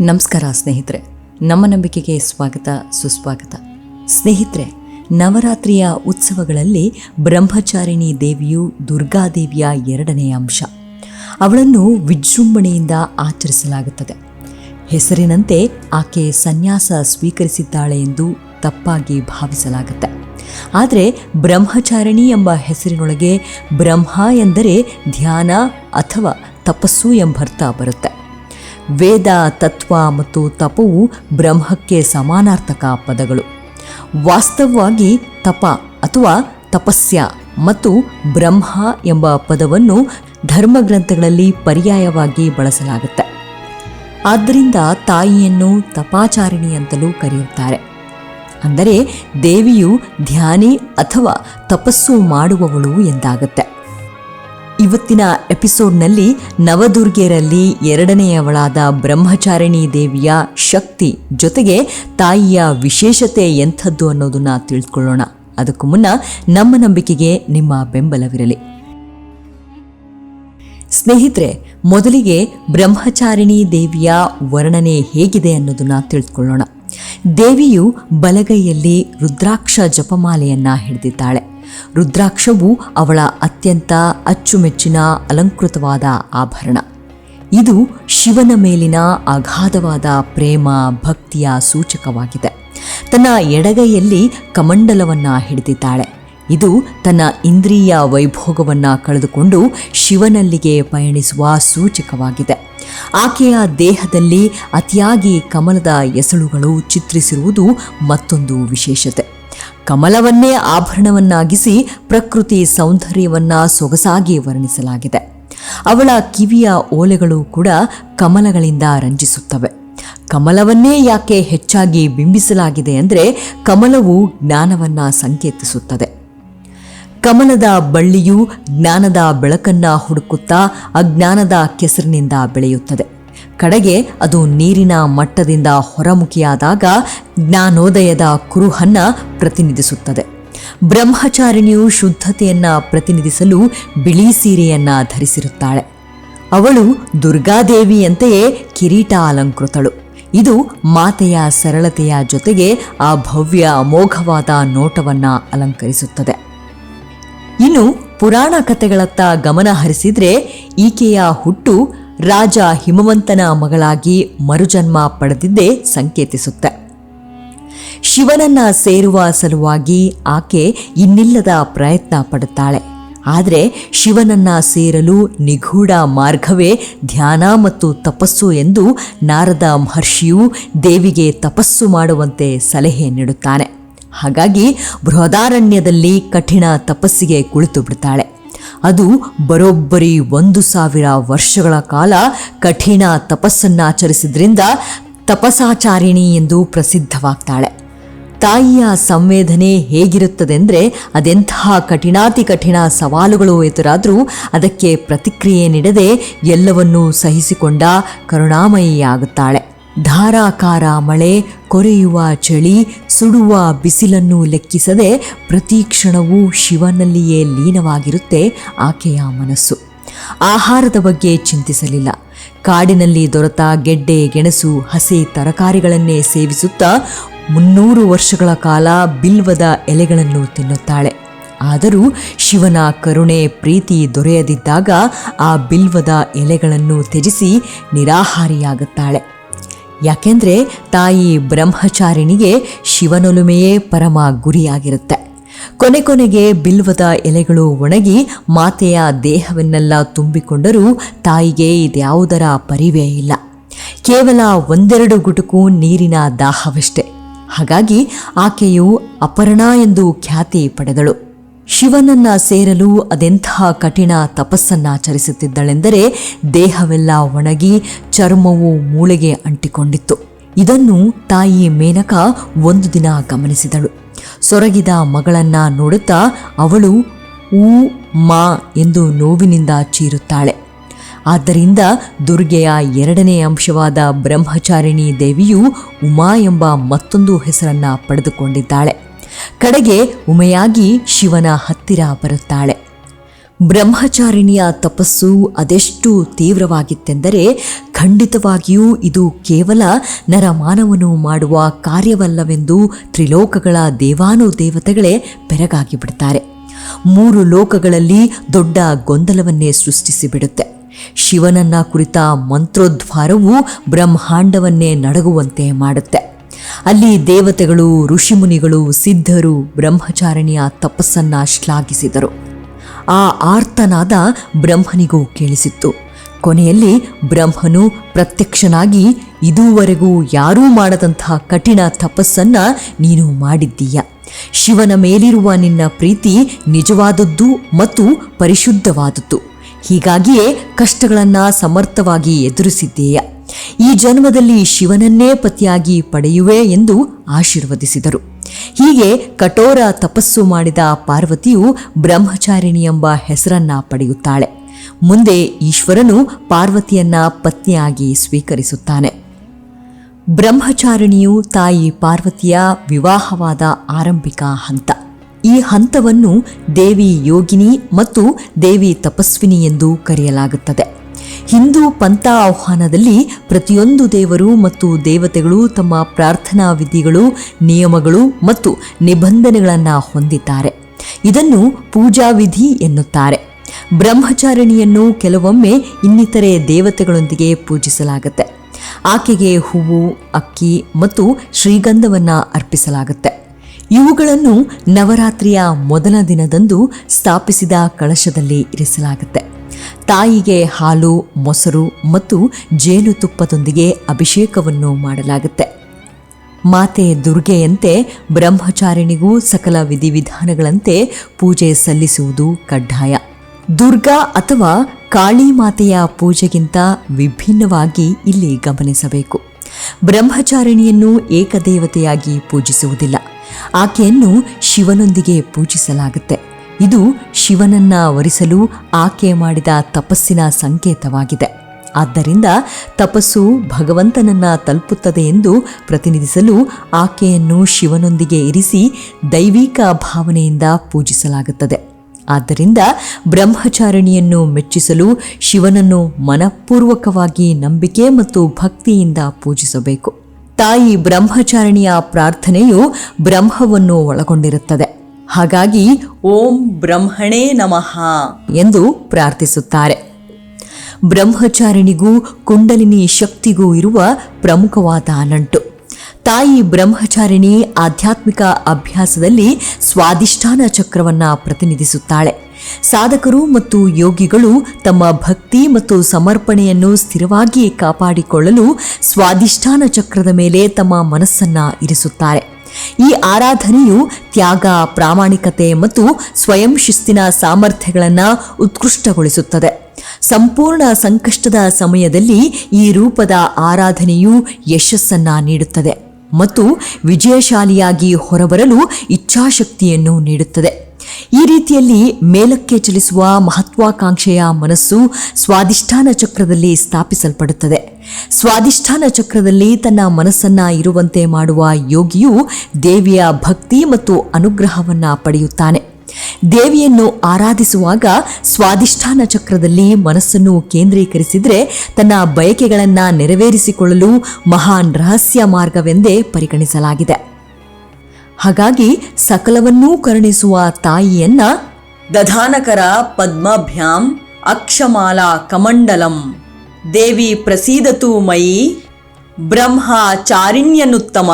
ನಮಸ್ಕಾರ ಸ್ನೇಹಿತರೆ, ನಮ್ಮ ನಂಬಿಕೆಗೆ ಸ್ವಾಗತ, ಸುಸ್ವಾಗತ. ಸ್ನೇಹಿತರೆ, ನವರಾತ್ರಿಯ ಉತ್ಸವಗಳಲ್ಲಿ ಬ್ರಹ್ಮಚಾರಿಣಿ ದೇವಿಯು ದುರ್ಗಾದೇವಿಯ ಎರಡನೆಯ ಅಂಶ. ಅವಳನ್ನು ವಿಜೃಂಭಣೆಯಿಂದ ಆಚರಿಸಲಾಗುತ್ತದೆ. ಹೆಸರಿನಂತೆ ಆಕೆ ಸನ್ಯಾಸ ಸ್ವೀಕರಿಸಿದ್ದಾಳೆ ಎಂದು ತಪ್ಪಾಗಿ ಭಾವಿಸಲಾಗುತ್ತೆ. ಆದರೆ ಬ್ರಹ್ಮಚಾರಿಣಿ ಎಂಬ ಹೆಸರಿನೊಳಗೆ ಬ್ರಹ್ಮ ಎಂದರೆ ಧ್ಯಾನ ಅಥವಾ ತಪಸ್ಸು ಎಂಬರ್ಥ ಬರುತ್ತೆ. ವೇದ, ತತ್ವ ಮತ್ತು ತಪವು ಬ್ರಹ್ಮಕ್ಕೆ ಸಮಾನಾರ್ಥಕ ಪದಗಳು. ವಾಸ್ತವವಾಗಿ ತಪ ಅಥವಾ ತಪಸ್ಯ ಮತ್ತು ಬ್ರಹ್ಮ ಎಂಬ ಪದವನ್ನು ಧರ್ಮಗ್ರಂಥಗಳಲ್ಲಿ ಪರ್ಯಾಯವಾಗಿ ಬಳಸಲಾಗುತ್ತೆ. ಆದ್ದರಿಂದ ತಾಯಿಯನ್ನು ತಪಾಚಾರಿಣಿ ಅಂತಲೂ ಕರೆಯುತ್ತಾರೆ. ಅಂದರೆ ದೇವಿಯು ಧ್ಯಾನಿ ಅಥವಾ ತಪಸ್ಸು ಮಾಡುವವಳು ಎಂದಾಗತ್ತೆ. ಇವತ್ತಿನ ಎಪಿಸೋಡ್ನಲ್ಲಿ ನವದುರ್ಗೆಯರಲ್ಲಿ ಎರಡನೆಯವಳಾದ ಬ್ರಹ್ಮಚಾರಿಣಿ ದೇವಿಯ ಶಕ್ತಿ ಜೊತೆಗೆ ತಾಯಿಯ ವಿಶೇಷತೆ ಎಂಥದ್ದು ಅನ್ನೋದನ್ನ ತಿಳ್ಕೊಳ್ಳೋಣ. ಅದಕ್ಕೂ ಮುನ್ನ ನಮ್ಮ ನಂಬಿಕೆಗೆ ನಿಮ್ಮ ಬೆಂಬಲವಿರಲಿ. ಸ್ನೇಹಿತರೆ, ಮೊದಲಿಗೆ ಬ್ರಹ್ಮಚಾರಿಣಿ ದೇವಿಯ ವರ್ಣನೆ ಹೇಗಿದೆ ಅನ್ನೋದನ್ನ ತಿಳ್ಕೊಳ್ಳೋಣ. ದೇವಿಯು ಬಲಗೈಯಲ್ಲಿ ರುದ್ರಾಕ್ಷ ಜಪಮಾಲೆಯನ್ನ ಹಿಡಿದಿದ್ದಾಳೆ. ರುದ್ರಾಕ್ಷವು ಅವಳ ಅತ್ಯಂತ ಅಚ್ಚುಮೆಚ್ಚಿನ ಅಲಂಕೃತವಾದ ಆಭರಣ. ಇದು ಶಿವನ ಮೇಲಿನ ಅಗಾಧವಾದ ಪ್ರೇಮ, ಭಕ್ತಿಯ ಸೂಚಕವಾಗಿದೆ. ತನ್ನ ಎಡಗೈಯಲ್ಲಿ ಕಮಂಡಲವನ್ನ ಹಿಡಿದಿದ್ದಾಳೆ. ಇದು ತನ್ನ ಇಂದ್ರಿಯ ವೈಭೋಗವನ್ನ ಕಳೆದುಕೊಂಡು ಶಿವನಲ್ಲಿಗೆ ಪಯಣಿಸುವ ಸೂಚಕವಾಗಿದೆ. ಆಕೆಯ ದೇಹದಲ್ಲಿ ಅತಿಯಾಗಿ ಕಮಲದ ಎಸಳುಗಳು ಚಿತ್ರಿಸಿರುವುದು ಮತ್ತೊಂದು ವಿಶೇಷತೆ. ಕಮಲವನ್ನೇ ಆಭರಣವನ್ನಾಗಿಸಿ ಪ್ರಕೃತಿ ಸೌಂದರ್ಯವನ್ನ ಸೊಗಸಾಗಿ ವರ್ಣಿಸಲಾಗಿದೆ. ಅವಳ ಕಿವಿಯ ಓಲೆಗಳು ಕೂಡ ಕಮಲಗಳಿಂದ ರಂಜಿಸುತ್ತವೆ. ಕಮಲವನ್ನೇ ಯಾಕೆ ಹೆಚ್ಚಾಗಿ ಬಿಂಬಿಸಲಾಗಿದೆ ಅಂದರೆ ಕಮಲವು ಜ್ಞಾನವನ್ನ ಸಂಕೇತಿಸುತ್ತದೆ. ಕಮಲದ ಬಳ್ಳಿಯು ಜ್ಞಾನದ ಬೆಳಕನ್ನ ಹುಡುಕುತ್ತಾ ಅಜ್ಞಾನದ ಕೆಸರಿನಿಂದ ಬೆಳೆಯುತ್ತದೆ. ಕಡೆಗೆ ಅದು ನೀರಿನ ಮಟ್ಟದಿಂದ ಹೊರಮುಖಿಯಾದಾಗ ಜ್ಞಾನೋದಯದ ಕುರುಹನ್ನ ಪ್ರತಿನಿಧಿಸುತ್ತದೆ. ಬ್ರಹ್ಮಚಾರಿಣಿಯು ಶುದ್ಧತೆಯನ್ನ ಪ್ರತಿನಿಧಿಸಲು ಬಿಳಿ ಸೀರೆಯನ್ನ ಧರಿಸಿರುತ್ತಾಳೆ. ಅವಳು ದುರ್ಗಾದೇವಿಯಂತೆಯೇ ಕಿರೀಟ ಅಲಂಕೃತಳು ಇದು ಮಾತೆಯ ಸರಳತೆಯ ಜೊತೆಗೆ ಆ ಭವ್ಯ ಅಮೋಘವಾದ ನೋಟವನ್ನ ಅಲಂಕರಿಸುತ್ತದೆ. ಇನ್ನು ಪುರಾಣ ಕಥೆಗಳತ್ತ ಗಮನ ಹರಿಸಿದ್ರೆ ಈಕೆಯ ಹುಟ್ಟು ರಾಜ ಹಿಮವಂತನ ಮಗಳಾಗಿ ಮರುಜನ್ಮ ಪಡೆದಿದ್ದೇ ಸಂಕೇತಿಸುತ್ತೆ. ಶಿವನನ್ನ ಸೇರುವ ಸಲುವಾಗಿ ಆಕೆ ಇನ್ನಿಲ್ಲದ ಪ್ರಯತ್ನ ಪಡುತ್ತಾಳೆ. ಆದರೆ ಶಿವನನ್ನ ಸೇರಲು ನಿಗೂಢ ಮಾರ್ಗವೇ ಧ್ಯಾನ ಮತ್ತು ತಪಸ್ಸು ಎಂದು ನಾರದ ಮಹರ್ಷಿಯು ದೇವಿಗೆ ತಪಸ್ಸು ಮಾಡುವಂತೆ ಸಲಹೆ ನೀಡುತ್ತಾನೆ. ಹಾಗಾಗಿ ಬೃಹದಾರಣ್ಯದಲ್ಲಿ ಕಠಿಣ ತಪಸ್ಸಿಗೆ ಕುಳಿತು ಬಿಡ್ತಾಳೆ ಅದು ಬರೋಬ್ಬರಿ ಒಂದು ಸಾವಿರ ವರ್ಷಗಳ ಕಾಲ ಕಠಿಣ ತಪಸ್ಸನ್ನಾಚರಿಸಿದ್ರಿಂದ ತಪಸಾಚಾರಿಣಿ ಎಂದು ಪ್ರಸಿದ್ಧವಾಗ್ತಾಳೆ. ತಾಯಿಯ ಸಂವೇದನೆ ಹೇಗಿರುತ್ತದೆಂದರೆ ಅದೆಂತಹ ಕಠಿಣಾತಿ ಕಠಿಣ ಸವಾಲುಗಳು ಎದುರಾದರೂ ಅದಕ್ಕೆ ಪ್ರತಿಕ್ರಿಯೆ ನೀಡದೆ ಎಲ್ಲವನ್ನೂ ಸಹಿಸಿಕೊಂಡ ಕರುಣಾಮಯಿಯಾಗುತ್ತಾಳೆ. ಧಾರಾಕಾರ ಮಳೆ ಕೊರೆಯುವ ಚಳಿ ಸುಡುವ ಬಿಸಿಲನ್ನು ಲೆಕ್ಕಿಸದೆ ಪ್ರತಿ ಕ್ಷಣವೂ ಶಿವನಲ್ಲಿಯೇ ಲೀನವಾಗಿರುತ್ತೆ ಆಕೆಯ ಮನಸ್ಸು. ಆಹಾರದ ಬಗ್ಗೆ ಚಿಂತಿಸಲಿಲ್ಲ. ಕಾಡಿನಲ್ಲಿ ದೊರೆತ ಗೆಡ್ಡೆ, ಗೆಣಸು, ಹಸಿ ತರಕಾರಿಗಳನ್ನೇ ಸೇವಿಸುತ್ತಾ ಮುನ್ನೂರು ವರ್ಷಗಳ ಕಾಲ ಬಿಲ್ವದ ಎಲೆಗಳನ್ನು ತಿನ್ನುತ್ತಾಳೆ. ಆದರೂ ಶಿವನ ಕರುಣೆ, ಪ್ರೀತಿ ದೊರೆಯದಿದ್ದಾಗ ಆ ಬಿಲ್ವದ ಎಲೆಗಳನ್ನು ತ್ಯಜಿಸಿ ನಿರಾಹಾರಿಯಾಗುತ್ತಾಳೆ. ಯಾಕೆಂದ್ರೆ ತಾಯಿ ಬ್ರಹ್ಮಚಾರಿಣಿಗೆ ಶಿವನೊಲುಮೆಯೇ ಪರಮ ಗುರಿಯಾಗಿರುತ್ತೆ. ಕೊನೆ ಕೊನೆಗೆ ಬಿಲ್ವದ ಎಲೆಗಳು ಒಣಗಿ ಮಾತೆಯ ದೇಹವನ್ನೆಲ್ಲ ತುಂಬಿಕೊಂಡರೂ ತಾಯಿಗೆ ಇದ್ಯಾವುದರ ಪರಿವೇ ಇಲ್ಲ. ಕೇವಲ ಒಂದೆರಡು ಗುಟುಕು ನೀರಿನ ದಾಹವಷ್ಟೆ. ಹಾಗಾಗಿ ಆಕೆಯು ಅಪರ್ಣ ಎಂದು ಖ್ಯಾತಿ ಪಡೆದಳು. ಶಿವನನ್ನ ಸೇರಲು ಅದೆಂತಹ ಕಠಿಣ ತಪಸ್ಸನ್ನಾಚರಿಸುತ್ತಿದ್ದಳೆಂದರೆ ದೇಹವೆಲ್ಲ ಒಣಗಿ ಚರ್ಮವು ಮೂಳೆಗೆ ಅಂಟಿಕೊಂಡಿತ್ತು. ಇದನ್ನು ತಾಯಿ ಮೇನಕ ಒಂದು ದಿನ ಗಮನಿಸಿದಳು. ಸೊರಗಿದ ಮಗಳನ್ನ ನೋಡುತ್ತಾ ಅವಳು ಊ, ಮಾ ಎಂದು ನೋವಿನಿಂದ ಚೀರುತ್ತಾಳೆ. ಆದ್ದರಿಂದ ದುರ್ಗೆಯ ಎರಡನೇ ಅಂಶವಾದ ಬ್ರಹ್ಮಚಾರಿಣಿ ದೇವಿಯು ಉಮಾ ಎಂಬ ಮತ್ತೊಂದು ಹೆಸರನ್ನ ಪಡೆದುಕೊಂಡಿದ್ದಾಳೆ. ಕಡೆಗೆ ಉಮೆಯಾಗಿ ಶಿವನ ಹತ್ತಿರ ಬರುತ್ತಾಳೆ. ಬ್ರಹ್ಮಚಾರಿಣಿಯ ತಪಸ್ಸು ಅದೆಷ್ಟು ತೀವ್ರವಾಗಿತ್ತೆಂದರೆ ಖಂಡಿತವಾಗಿಯೂ ಇದು ಕೇವಲ ನರಮಾನವನು ಮಾಡುವ ಕಾರ್ಯವಲ್ಲವೆಂದು ತ್ರಿಲೋಕಗಳ ದೇವಾನುದೇವತೆಗಳೇ ಬೆರಗಾಗಿ ಬಿಡುತ್ತಾರೆ ಮೂರು ಲೋಕಗಳಲ್ಲಿ ದೊಡ್ಡ ಗೊಂದಲವನ್ನೇ ಸೃಷ್ಟಿಸಿಬಿಡುತ್ತೆ ಶಿವನನ್ನ ಕುರಿತ ಮಂತ್ರೋದ್ವಾರವು ಬ್ರಹ್ಮಾಂಡವನ್ನೇ ನಡಗುವಂತೆ ಮಾಡುತ್ತೆ. ಅಲ್ಲಿ ದೇವತೆಗಳು, ಋಷಿಮುನಿಗಳು, ಸಿದ್ಧರು, ಬ್ರಹ್ಮಚಾರಣಿಯ ತಪಸ್ಸನ್ನ ಶ್ಲಾಘಿಸಿದರು. ಆ ಆರ್ತನಾದ ಬ್ರಹ್ಮನಿಗೂ ಕೇಳಿಸಿತ್ತು. ಕೊನೆಯಲ್ಲಿ ಬ್ರಹ್ಮನು ಪ್ರತ್ಯಕ್ಷನಾಗಿ, ಇದುವರೆಗೂ ಯಾರೂ ಮಾಡದಂತಹ ಕಠಿಣ ತಪಸ್ಸನ್ನ ನೀನು ಮಾಡಿದ್ದೀಯ. ಶಿವನ ಮೇಲಿರುವ ನಿನ್ನ ಪ್ರೀತಿ ನಿಜವಾದದ್ದು ಮತ್ತು ಪರಿಶುದ್ಧವಾದದ್ದು. ಹೀಗಾಗಿಯೇ ಕಷ್ಟಗಳನ್ನು ಸಮರ್ಥವಾಗಿ ಎದುರಿಸಿದ್ದೀಯ. ಈ ಜನ್ಮದಲ್ಲಿ ಶಿವನನ್ನೇ ಪತಿಯಾಗಿ ಪಡೆಯುವೆ ಎಂದು ಆಶೀರ್ವದಿಸಿದರು. ಹೀಗೆ ಕಠೋರ ತಪಸ್ಸು ಮಾಡಿದ ಪಾರ್ವತಿಯು ಬ್ರಹ್ಮಚಾರಿಣಿ ಎಂಬ ಹೆಸರನ್ನ ಪಡೆಯುತ್ತಾಳೆ. ಮುಂದೆ ಈಶ್ವರನು ಪಾರ್ವತಿಯನ್ನ ಪತ್ನಿಯಾಗಿ ಸ್ವೀಕರಿಸುತ್ತಾನೆ. ಬ್ರಹ್ಮಚಾರಿಣಿಯು ತಾಯಿ ಪಾರ್ವತಿಯ ವಿವಾಹವಾದ ಆರಂಭಿಕ ಹಂತ. ಈ ಹಂತವನ್ನು ದೇವಿ ಯೋಗಿನಿ ಮತ್ತು ದೇವಿ ತಪಸ್ವಿನಿ ಎಂದು ಕರೆಯಲಾಗುತ್ತದೆ. ಹಿಂದೂ ಪಂಥ ಆಹ್ವಾನದಲ್ಲಿ ಪ್ರತಿಯೊಂದು ದೇವರು ಮತ್ತು ದೇವತೆಗಳು ತಮ್ಮ ಪ್ರಾರ್ಥನಾ ವಿಧಿಗಳು, ನಿಯಮಗಳು ಮತ್ತು ನಿಬಂಧನೆಗಳನ್ನು ಹೊಂದಿದ್ದಾರೆ. ಇದನ್ನು ಪೂಜಾ ವಿಧಿ ಎನ್ನುತ್ತಾರೆ. ಬ್ರಹ್ಮಚಾರಿಣಿಯನ್ನು ಕೆಲವೊಮ್ಮೆ ಇನ್ನಿತರೆ ದೇವತೆಗಳೊಂದಿಗೆ ಪೂಜಿಸಲಾಗುತ್ತೆ. ಆಕೆಗೆ ಹೂವು, ಅಕ್ಕಿ ಮತ್ತು ಶ್ರೀಗಂಧವನ್ನು ಅರ್ಪಿಸಲಾಗುತ್ತೆ. ಇವುಗಳನ್ನು ನವರಾತ್ರಿಯ ಮೊದಲ ದಿನದಂದು ಸ್ಥಾಪಿಸಿದ ಕಳಶದಲ್ಲಿ ಇರಿಸಲಾಗುತ್ತೆ. ತಾಯಿಗೆ ಹಾಲು, ಮೊಸರು ಮತ್ತು ಜೇನುತುಪ್ಪದೊಂದಿಗೆ ಅಭಿಷೇಕವನ್ನು ಮಾಡಲಾಗುತ್ತೆ. ಮಾತೆ ದುರ್ಗೆಯಂತೆ ಬ್ರಹ್ಮಚಾರಿಣಿಗೂ ಸಕಲ ವಿಧಿವಿಧಾನಗಳಂತೆ ಪೂಜೆ ಸಲ್ಲಿಸುವುದು ಕಡ್ಡಾಯ. ದುರ್ಗಾ ಅಥವಾ ಕಾಳಿ ಮಾತೆಯ ಪೂಜೆಗಿಂತ ವಿಭಿನ್ನವಾಗಿ ಇಲ್ಲಿ ಗಮನಿಸಬೇಕು. ಬ್ರಹ್ಮಚಾರಿಣಿಯನ್ನು ಏಕದೇವತೆಯಾಗಿ ಪೂಜಿಸುವುದಿಲ್ಲ. ಆಕೆಯನ್ನು ಶಿವನೊಂದಿಗೆ ಪೂಜಿಸಲಾಗುತ್ತೆ. ಇದು ಶಿವನನ್ನ ವರಿಸಲು ಆಕೆ ಮಾಡಿದ ತಪಸ್ಸಿನ ಸಂಕೇತವಾಗಿದೆ. ಆದ್ದರಿಂದ ತಪಸ್ಸು ಭಗವಂತನನ್ನ ತಲುಪುತ್ತದೆ ಎಂದು ಪ್ರತಿನಿಧಿಸಲು ಆಕೆಯನ್ನು ಶಿವನೊಂದಿಗೆ ಇರಿಸಿ ದೈವಿಕ ಭಾವನೆಯಿಂದ ಪೂಜಿಸಲಾಗುತ್ತದೆ. ಆದ್ದರಿಂದ ಬ್ರಹ್ಮಚಾರಿಣಿಯನ್ನು ಮೆಚ್ಚಿಸಲು ಶಿವನನ್ನು ಮನಪೂರ್ವಕವಾಗಿ ನಂಬಿಕೆ ಮತ್ತು ಭಕ್ತಿಯಿಂದ ಪೂಜಿಸಬೇಕು. ತಾಯಿ ಬ್ರಹ್ಮಚಾರಿಣಿಯ ಪ್ರಾರ್ಥನೆಯು ಬ್ರಹ್ಮವನ್ನು ಒಳಗೊಂಡಿರುತ್ತದೆ. ಹಾಗಾಗಿ ಓಂ ಬ್ರಹ್ಮಣೇ ನಮಃ ಎಂದು ಪ್ರಾರ್ಥಿಸುತ್ತಾರೆ. ಬ್ರಹ್ಮಚಾರಿಣಿಗೂ ಕುಂಡಲಿನಿ ಶಕ್ತಿಗೂ ಇರುವ ಪ್ರಮುಖವಾದ ನಂಟು. ತಾಯಿ ಬ್ರಹ್ಮಚಾರಿಣಿ ಆಧ್ಯಾತ್ಮಿಕ ಅಭ್ಯಾಸದಲ್ಲಿ ಸ್ವಾದಿಷ್ಠಾನ ಚಕ್ರವನ್ನ ಪ್ರತಿನಿಧಿಸುತ್ತಾಳೆ. ಸಾಧಕರು ಮತ್ತು ಯೋಗಿಗಳು ತಮ್ಮ ಭಕ್ತಿ ಮತ್ತು ಸಮರ್ಪಣೆಯನ್ನು ಸ್ಥಿರವಾಗಿ ಕಾಪಾಡಿಕೊಳ್ಳಲು ಸ್ವಾದಿಷ್ಠಾನ ಚಕ್ರದ ಮೇಲೆ ತಮ್ಮ ಮನಸ್ಸನ್ನ ಇರಿಸುತ್ತಾರೆ. ಈ ಆರಾಧನೆಯು ತ್ಯಾಗ, ಪ್ರಾಮಾಣಿಕತೆ ಮತ್ತು ಸ್ವಯಂ ಶಿಸ್ತಿನ ಸಾಮರ್ಥ್ಯಗಳನ್ನು ಉತ್ಕೃಷ್ಟಗೊಳಿಸುತ್ತದೆ. ಸಂಪೂರ್ಣ ಸಂಕಷ್ಟದ ಸಮಯದಲ್ಲಿ ಈ ರೂಪದ ಆರಾಧನೆಯು ಯಶಸ್ಸನ್ನ ನೀಡುತ್ತದೆ ಮತ್ತು ವಿಜಯಶಾಲಿಯಾಗಿ ಹೊರಬರಲು ಇಚ್ಛಾಶಕ್ತಿಯನ್ನು ನೀಡುತ್ತದೆ. ಈ ರೀತಿಯಲ್ಲಿ ಮೇಲಕ್ಕೆ ಚಲಿಸುವ ಮಹತ್ವಾಕಾಂಕ್ಷೆಯ ಮನಸ್ಸು ಸ್ವಾದಿಷ್ಠಾನ ಚಕ್ರದಲ್ಲಿ ಸ್ಥಾಪಿಸಲ್ಪಡುತ್ತದೆ. ಸ್ವಾದಿಷ್ಠಾನ ಚಕ್ರದಲ್ಲಿ ತನ್ನ ಮನಸ್ಸನ್ನ ಇರುವಂತೆ ಮಾಡುವ ಯೋಗಿಯು ದೇವಿಯ ಭಕ್ತಿ ಮತ್ತು ಅನುಗ್ರಹವನ್ನ ಪಡೆಯುತ್ತಾನೆ. ದೇವಿಯನ್ನು ಆರಾಧಿಸುವಾಗ ಸ್ವಾದಿಷ್ಠಾನ ಚಕ್ರದಲ್ಲಿ ಮನಸ್ಸನ್ನು ಕೇಂದ್ರೀಕರಿಸಿದರೆ ತನ್ನ ಬಯಕೆಗಳನ್ನು ನೆರವೇರಿಸಿಕೊಳ್ಳಲು ಮಹಾನ್ ರಹಸ್ಯ ಮಾರ್ಗವೆಂದೇ ಪರಿಗಣಿಸಲಾಗಿದೆ. ಹಾಗಾಗಿ ಸಕಲವನ್ನೂ ಕರುಣಿಸುವ ತಾಯಿಯನ್ನ ದಧಾನಕರ ಪದ್ಮಭ್ಯಾಂ ಅಕ್ಷಮಾಲಾ ಕಮಂಡಲಂ. ದೇವಿ ಪ್ರಸೀದತು ಮಯಿ ಬ್ರಹ್ಮಚಾರಿಣ್ಯನುತ್ತಮ.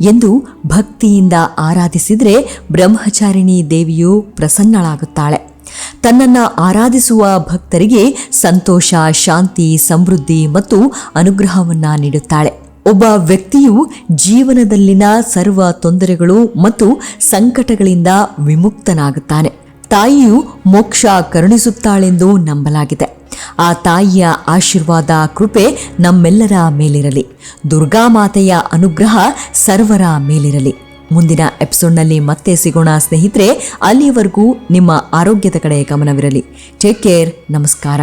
ಎಂದು ಭಕ್ತಿಯಿಂದ ಆರಾಧಿಸಿದರೆ ಬ್ರಹ್ಮಚಾರಿಣಿ ದೇವಿಯು ಪ್ರಸನ್ನಳಾಗುತ್ತಾಳೆ. ತನ್ನನ್ನು ಆರಾಧಿಸುವ ಭಕ್ತರಿಗೆ ಸಂತೋಷ, ಶಾಂತಿ, ಸಮೃದ್ಧಿ ಮತ್ತು ಅನುಗ್ರಹವನ್ನು ನೀಡುತ್ತಾಳೆ. ಒಬ್ಬ ವ್ಯಕ್ತಿಯು ಜೀವನದಲ್ಲಿನ ಸರ್ವ ತೊಂದರೆಗಳು ಮತ್ತು ಸಂಕಟಗಳಿಂದ ವಿಮುಕ್ತನಾಗುತ್ತಾನೆ. ತಾಯಿಯು ಮೋಕ್ಷ ಕರುಣಿಸುತ್ತಾಳೆಂದು ನಂಬಲಾಗಿದೆ. ಆ ತಾಯಿಯ ಆಶೀರ್ವಾದ ಕೃಪೆ ನಮ್ಮೆಲ್ಲರ ಮೇಲಿರಲಿ. ದುರ್ಗಾ ಮಾತೆಯ ಅನುಗ್ರಹ ಸರ್ವರ ಮೇಲಿರಲಿ. ಮುಂದಿನ ಎಪಿಸೋಡ್ನಲ್ಲಿ ಮತ್ತೆ ಸಿಗೋಣ ಸ್ನೇಹಿತರೆ ಅಲ್ಲಿಯವರೆಗೂ ನಿಮ್ಮ ಆರೋಗ್ಯದ ಕಡೆ ಗಮನವಿರಲಿ. ಟೇಕ್ ಕೇರ್ ನಮಸ್ಕಾರ.